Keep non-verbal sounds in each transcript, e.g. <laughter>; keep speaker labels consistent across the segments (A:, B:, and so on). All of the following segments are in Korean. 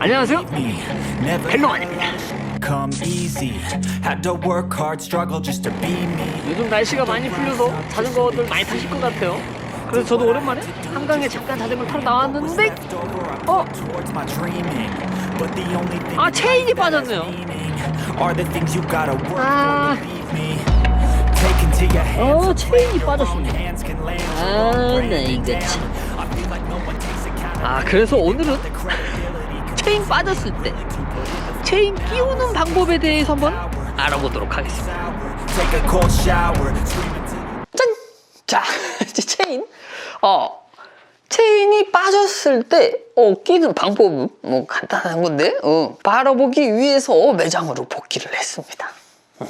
A: 안녕하세요.
B: believe me. Never
A: 헬로만입니다.
B: come easy. Had to work hard, struggle just to be me.
A: 요즘 날씨가 많이 풀려서 자전거들 많이 타실 것 같아요. 그래서 저도 오랜만에 한강에 잠깐 자전거 타러 나왔는데 어? 아 체인이 빠졌네요. 아. 어 체인이 빠졌습니다.
B: hands can land.
A: 아, 나 이거 참. 아 그래서 오늘은 체인 빠졌을 때 체인 끼우는 방법에 대해서 한번 알아보도록 하겠습니다. 짠! 자, <laughs> 이제 체인. 어, 체인이 빠졌을 때, 어, 끼는 방법은 뭐 간단한 건데, 어, 바라보기 위해서 매장으로 복귀를 했습니다. 음.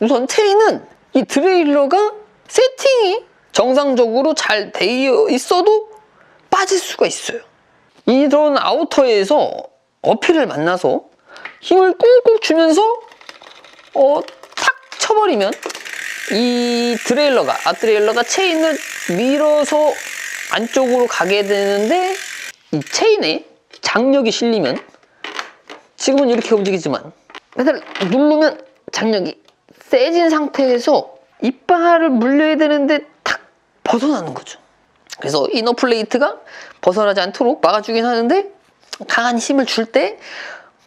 A: 우선 체인은 이 드레일러가 세팅이 정상적으로 잘 되어 있어도 빠질 수가 있어요. 이런 아우터에서 어필을 만나서 힘을 꾹꾹 주면서 어, 탁 쳐버리면 이 드레일러가 아 드레일러가 체인을 밀어서 안쪽으로 가게 되는데 이 체인에 장력이 실리면 지금은 이렇게 움직이지만 페달 누르면 장력이 세진 상태에서 이빨을 물려야 되는데 탁 벗어나는 거죠. 그래서 이너 플레이트가 벗어나지 않도록 막아주긴 하는데 강한 힘을 줄 때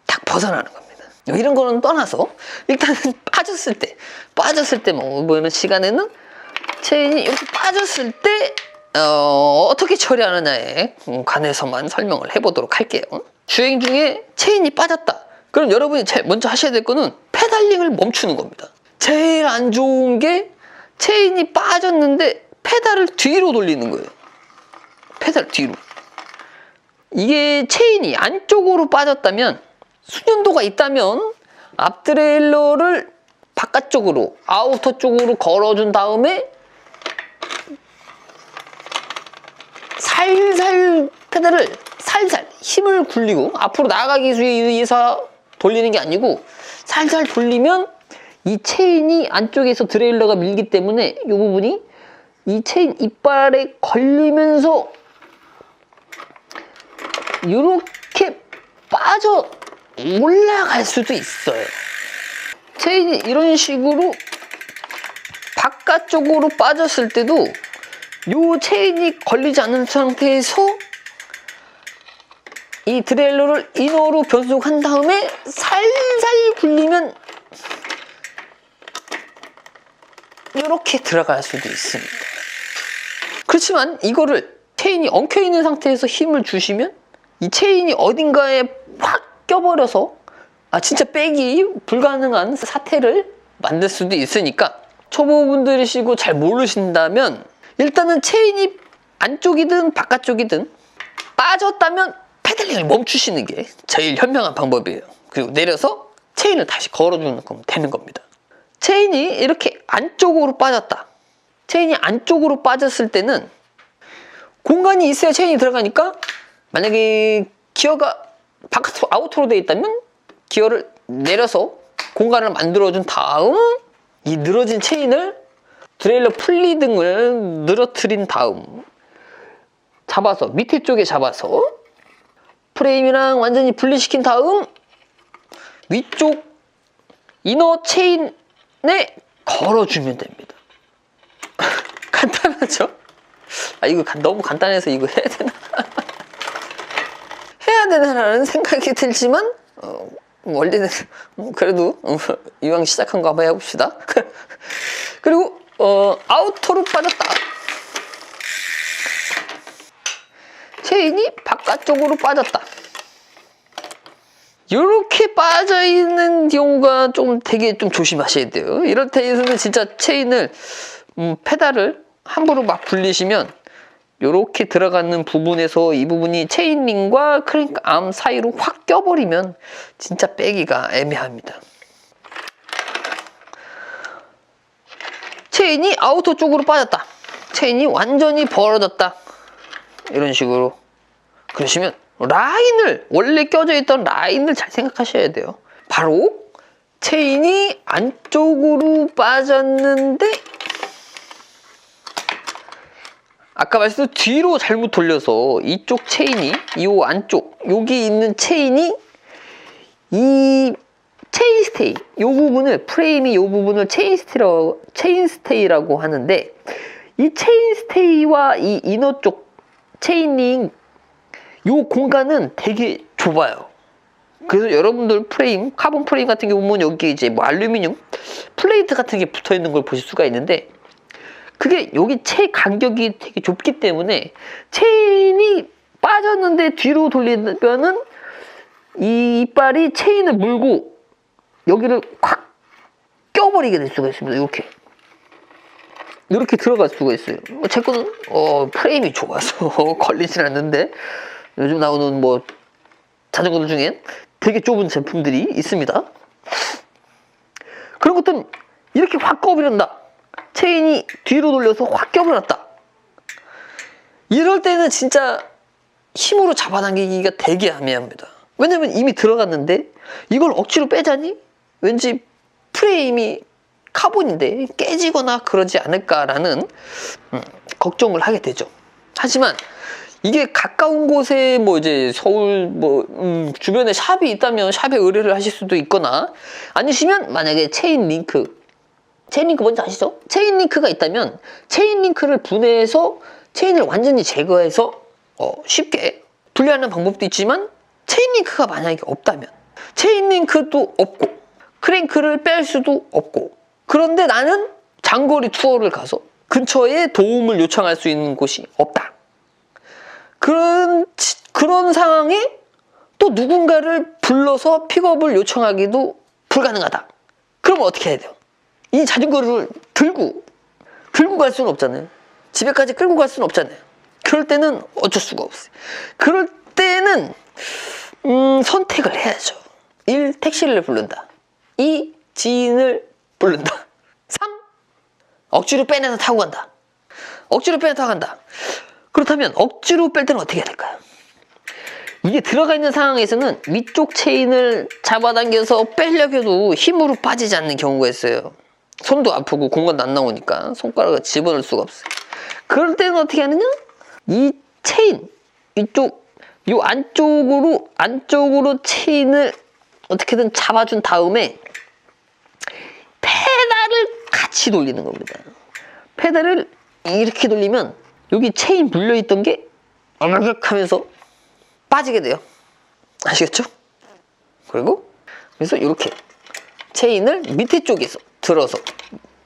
A: 탁 벗어나는 겁니다. 이런 거는 떠나서 일단은 빠졌을 때 빠졌을 때뭐 뭐는 시간에는 체인이 이렇게 빠졌을 때 어, 떻게 처리하느냐에 관해서만 설명을 해보도록 할게요. 주행 중에 체인이 빠졌다. 그럼 여러분이 먼저 하셔야 될 거는 페달링을 멈추는 겁니다. 제일 안 좋은 게 체인이 빠졌는데 페달을 뒤로 돌리는 거예요. 페달 뒤로. 이게 체인이 안쪽으로 빠졌다면 수년도가 있다면 앞드레일러를 바깥쪽으로 아우터 쪽으로 걸어준 다음에 살살 페달을 살살 힘을 굴리고 앞으로 나가기 위해서 돌리는 게 아니고 살살 돌리면 이 체인이 안쪽에서 드레일러가 밀기 때문에 이 부분이 이 체인 이빨에 걸리면서 이렇게 빠져 올라갈 수도 있어요. 체인이 이런 식으로 바깥쪽으로 빠졌을 때도 이 체인이 걸리지 않은 상태에서 이 드레일러를 이너로 변속한 다음에 살살 굴리면 이렇게 들어갈 수도 있습니다. 그렇지만 이거를 체인이 엉켜 있는 상태에서 힘을 주시면 이 체인이 어딘가에 확 껴버려서 아 진짜 빼기 불가능한 사태를 만들 수도 있으니까 초보분들이시고 잘 모르신다면 일단은 체인이 안쪽이든 바깥쪽이든 빠졌다면 페달링을 멈추시는 게 제일 현명한 방법이에요. 그리고 내려서 체인을 다시 걸어주는 건 되는 겁니다. 체인이 이렇게 안쪽으로 빠졌다. 체인이 안쪽으로 빠졌을 때는 공간이 있어야 체인이 들어가니까 만약에 기어가 바깥으로 아우터로 되어 있다면 기어를 내려서 공간을 만들어준 다음 이 늘어진 체인을 드레일러 풀리 등을 늘어뜨린 다음 잡아서 밑에 쪽에 잡아서 프레임이랑 완전히 분리시킨 다음 위쪽 이너 체인 에 걸어주면 됩니다. <laughs> 간단하죠? 아 이거 간- 너무 간단해서 이거 해야 되나? <laughs> 해야 되나라는 생각이 들지만 어, 원래는 뭐 그래도 어, 이왕 시작한 거 한번 해봅시다. <laughs> 그리고 어, 아우터로 빠졌다. 체인이 바깥쪽으로 빠졌다. 이렇게 빠져 있는 경우가 좀 되게 좀 조심하셔야 돼요. 이럴 때에서는 진짜 체인을 음, 페달을 함부로 막 굴리시면 이렇게 들어가는 부분에서 이 부분이 체인링과 크랭크 암 사이로 확 껴버리면 진짜 빼기가 애매합니다. 체인이 아우터 쪽으로 빠졌다. 체인이 완전히 벌어졌다. 이런 식으로 그러시면 라인을 원래 껴져 있던 라인을 잘 생각하셔야 돼요. 바로 체인이 안쪽으로 빠졌는데 아까 말씀드린 뒤로 잘못 돌려서 이쪽 체인이 이 안쪽 여기 있는 체인이 이 체인 스테이 이 부분을 프레임이 이 부분을 체인 스테이라고 체인 스테이라고 하는데 이 체인 스테이와 이 이너 쪽 체인링 요 공간은 되게 좁아요. 그래서 여러분들 프레임, 카본 프레임 같은 경우 보면 여기 이제 뭐 알루미늄 플레이트 같은 게 붙어 있는 걸 보실 수가 있는데 그게 여기 체 간격이 되게 좁기 때문에 체인이 빠졌는데 뒤로 돌리면은 이 이빨이 체인을 물고 여기를 확 껴버리게 될 수가 있습니다. 이렇게. 이렇게 들어갈 수가 있어요. 제 거는 어, 프레임이 좁아서 <laughs> 걸리진 않는데 요즘 나오는 뭐 자전거들 중엔 되게 좁은 제품들이 있습니다. 그런 것들은 이렇게 확 꺼버린다. 체인이 뒤로 돌려서 확 껴버렸다. 이럴 때는 진짜 힘으로 잡아당기기가 되게 애매합니다. 왜냐면 이미 들어갔는데 이걸 억지로 빼자니 왠지 프레임이 카본인데 깨지거나 그러지 않을까라는 음, 걱정을 하게 되죠. 하지만 이게 가까운 곳에 뭐 이제 서울 뭐 음, 주변에 샵이 있다면 샵에 의뢰를 하실 수도 있거나 아니시면 만약에 체인 링크 체인 링크 뭔지 아시죠? 체인 링크가 있다면 체인 링크를 분해해서 체인을 완전히 제거해서 어, 쉽게 분리하는 방법도 있지만 체인 링크가 만약에 없다면 체인 링크도 없고 크랭크를 뺄 수도 없고 그런데 나는 장거리 투어를 가서 근처에 도움을 요청할 수 있는 곳이 없다. 그런 치- 그런 상황에 또 누군가를 불러서 픽업을 요청하기도 불가능하다. 그러면 어떻게 해야 돼요? 이 자전거를 들고 들고 갈 수는 없잖아요. 집에까지 끌고 갈 수는 없잖아요. 그럴 때는 어쩔 수가 없어요. 그럴 때는 음, 선택을 해야죠. 1. 택시를 부른다. 2. 지인을 부른다. 3. 억지로 빼내서 타고 간다. 억지로 빼내서 타고 간다. 그렇다면 억지로 뺄 때는 어떻게 해야 될까요? 이게 들어가 있는 상황에서는 위쪽 체인을 잡아당겨서 빼려고 해도 힘으로 빠지지 않는 경우가 있어요. 손도 아프고 공간도 안 나오니까 손가락을 집어넣을 수가 없어요. 그럴 때는 어떻게 하느냐? 이 체인, 이쪽, 요 안쪽으로, 안쪽으로 체인을 어떻게든 잡아준 다음에 페달을 같이 돌리는 겁니다. 페달을 이렇게 돌리면 여기 체인 물려있던 게 어머격 하면서 빠지게 돼요. 아시겠죠? 그리고 그래서 이렇게 체인을 밑에 쪽에서 들어서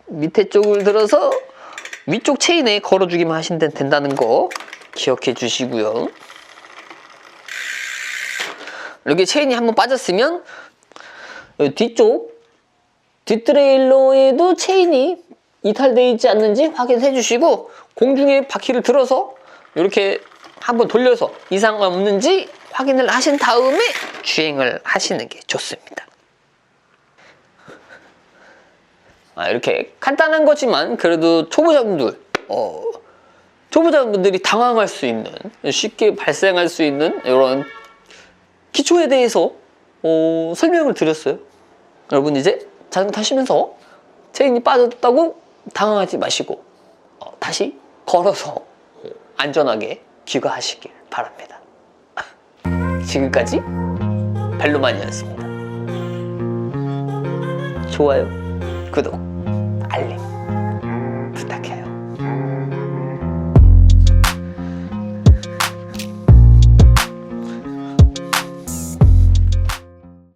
A: 밑에 쪽을 들어서 위쪽 체인에 걸어주기만 하시면 된다는 거 기억해 주시고요. 이렇게 체인이 한번 빠졌으면 이 뒤쪽 뒷트레일러에도 체인이 이탈되어 있지 않는지 확인해 주시고 공중에 바퀴를 들어서 이렇게 한번 돌려서 이상 없는지 확인을 하신 다음에 주행을 하시는 게 좋습니다. 아, 이렇게 간단한 거지만 그래도 초보자분들, 어, 초보자분들이 당황할 수 있는 쉽게 발생할 수 있는 이런 기초에 대해서 어, 설명을 드렸어요. 여러분 이제 자전거 타시면서 체인이 빠졌다고 당황하지 마시고 어, 다시 걸어서 안전하게 귀가하시길 바랍니다. <laughs> 지금까지 벨로만이었습니다. 좋아요.